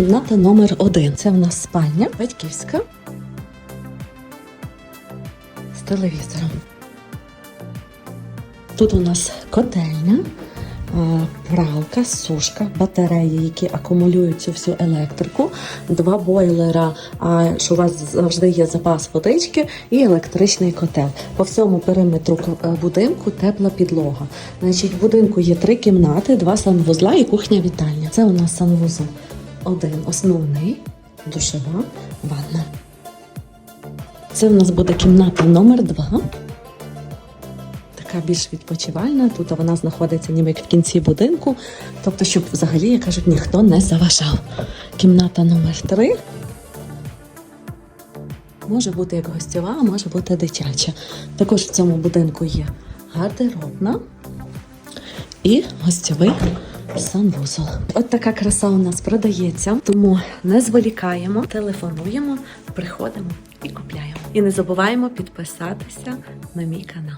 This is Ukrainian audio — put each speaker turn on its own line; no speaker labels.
Кімната номер один. Це в нас спальня батьківська з телевізором. Тут у нас котельня, е, пралка, сушка, батареї, які акумулюють цю всю електрику, два бойлера, що у вас завжди є запас водички, і електричний котел. По всьому периметру е, будинку тепла підлога. Значить, в будинку є три кімнати, два санвузла і кухня-вітальня. Це у нас санвузол один основний, душева, ванна. Це у нас буде кімната номер два така більш відпочивальна. Тут вона знаходиться ніби як в кінці будинку. Тобто, щоб взагалі, як кажуть, ніхто не заважав. Кімната номер три. Може бути як гостьова, а може бути дитяча. Також в цьому будинку є гардеробна і гостьовий санвузол. От така краса у нас продається, тому не зволікаємо, телефонуємо, приходимо і купляємо. І не забуваємо підписатися на мій канал.